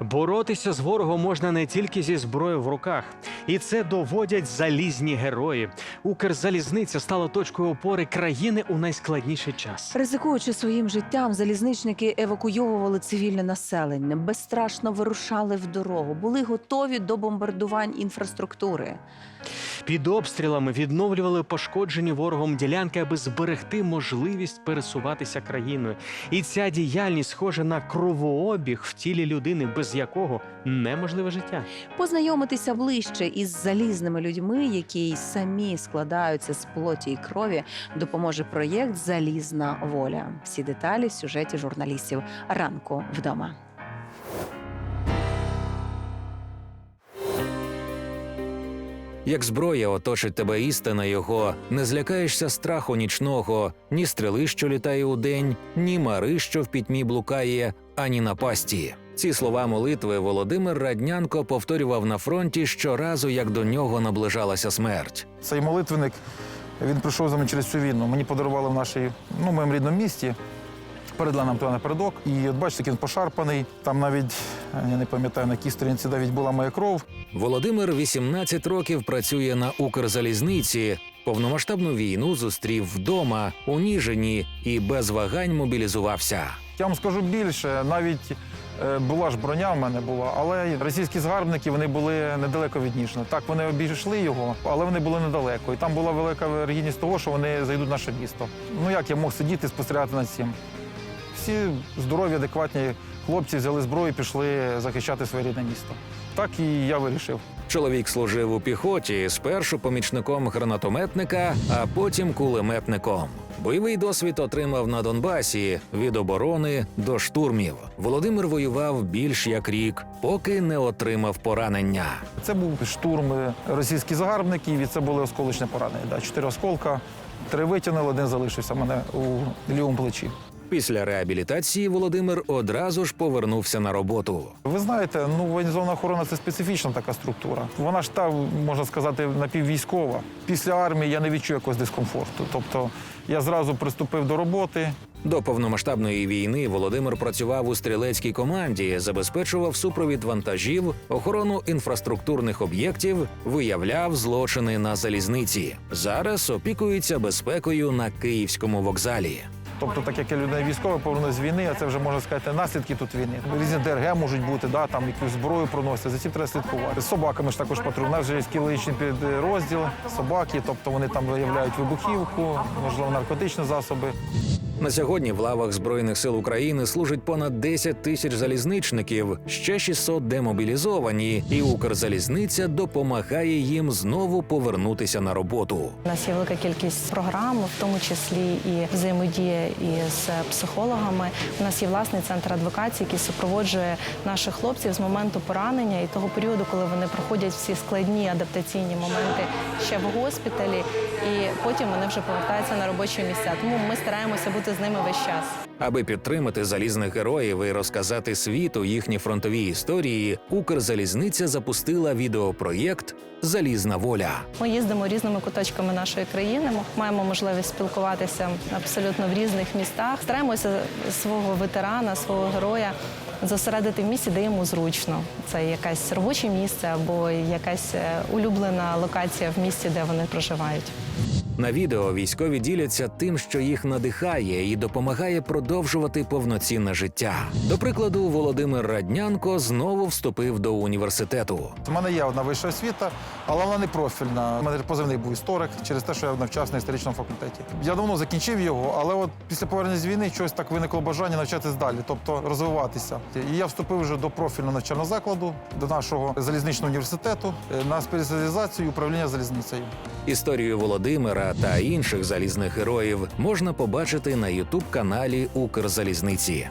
Боротися з ворогом можна не тільки зі зброєю в руках, і це доводять залізні герої. Укрзалізниця стала точкою опори країни у найскладніший час. Ризикуючи своїм життям, залізничники евакуйовували цивільне населення, безстрашно вирушали в дорогу, були готові до бомбардувань інфраструктури. Під обстрілами відновлювали пошкоджені ворогом ділянки, аби зберегти можливість пересуватися країною. І ця діяльність схожа на кровообіг в тілі людини, без якого неможливе життя. Познайомитися ближче із залізними людьми, які й самі складаються з плоті і крові, допоможе проєкт Залізна воля. Всі деталі в сюжеті журналістів ранку вдома. Як зброя оточить тебе істина його, не злякаєшся страху нічного, ні стріли, що літає удень, ні мари, що в пітьмі блукає, ані напасті. Ці слова молитви Володимир Раднянко повторював на фронті щоразу, як до нього наближалася смерть. Цей молитвенник він пройшов за мною через всю війну. Мені подарували в нашій, ну, моєму рідному місті. Передали нам туди напередок. І от бачите, він пошарпаний. Там навіть, я не пам'ятаю, на якій сторінці навіть була моя кров. Володимир 18 років працює на Укрзалізниці. Повномасштабну війну зустрів вдома у Ніжині і без вагань мобілізувався. Я вам скажу більше, навіть е, була ж броня в мене була, але російські згарбники вони були недалеко від Ніжина. Так, вони обійшли його, але вони були недалеко. І там була велика вірогідність того, що вони зайдуть в наше місто. Ну як я мог сидіти спостерігати над цим? Всі здорові, адекватні хлопці взяли зброю і пішли захищати своє рідне місто. Так і я вирішив. Чоловік служив у піхоті, спершу помічником гранатометника, а потім кулеметником. Бойовий досвід отримав на Донбасі від оборони до штурмів. Володимир воював більш як рік, поки не отримав поранення. Це був штурм російських загарбників, і це були осколочні поранення. Да, чотири осколка, три витягнули, один залишився в мене у лівому плечі. Після реабілітації Володимир одразу ж повернувся на роботу. Ви знаєте, ну воєнізована охорона це специфічна така структура. Вона ж та можна сказати напіввійськова. Після армії я не відчув якогось дискомфорту. Тобто я зразу приступив до роботи. До повномасштабної війни Володимир працював у стрілецькій команді, забезпечував супровід вантажів, охорону інфраструктурних об'єктів, виявляв злочини на залізниці. Зараз опікується безпекою на київському вокзалі. Тобто, так як я людина військова, повернусь з війни, а це вже можна сказати наслідки тут війни. Різні ДРГ можуть бути, да, там якусь зброю проносять, за цим треба слідкувати. З собаками ж також патруль. У нас вже є кілогічний підрозділ, собаки, тобто вони там виявляють вибухівку, можливо, наркотичні засоби. На сьогодні в лавах збройних сил України служить понад 10 тисяч залізничників, ще 600 демобілізовані, і Укрзалізниця допомагає їм знову повернутися на роботу. У нас є велика кількість програм, в тому числі і взаємодія із психологами. У нас є власний центр адвокації, який супроводжує наших хлопців з моменту поранення і того періоду, коли вони проходять всі складні адаптаційні моменти ще в госпіталі, і потім вони вже повертаються на робочі місця. Тому ми стараємося бути з ними весь час. Аби підтримати залізних героїв і розказати світу їхні фронтові історії, Укрзалізниця запустила відеопроєкт Залізна воля. Ми їздимо різними куточками нашої країни. Ми маємо можливість спілкуватися абсолютно в різних містах. Стараємося свого ветерана, свого героя зосередити в місці, де йому зручно. Це якесь робоче місце або якась е, улюблена локація в місті, де вони проживають. На відео військові діляться тим, що їх надихає і допомагає продовжувати повноцінне життя. До прикладу, Володимир Раднянко знову вступив до університету. У мене є одна вища освіта, але вона не профільна. У мене позивний був історик через те, що я навчався на історичному факультеті. Я давно закінчив його, але от після повернення з війни щось так виникло бажання навчатися далі, тобто розвиватися. І я вступив вже до профільного навчального закладу, до нашого залізничного університету е, на спеціалізацію управління залізницею. Історію Володимира та інших залізних героїв можна побачити на ютуб каналі Укрзалізниці.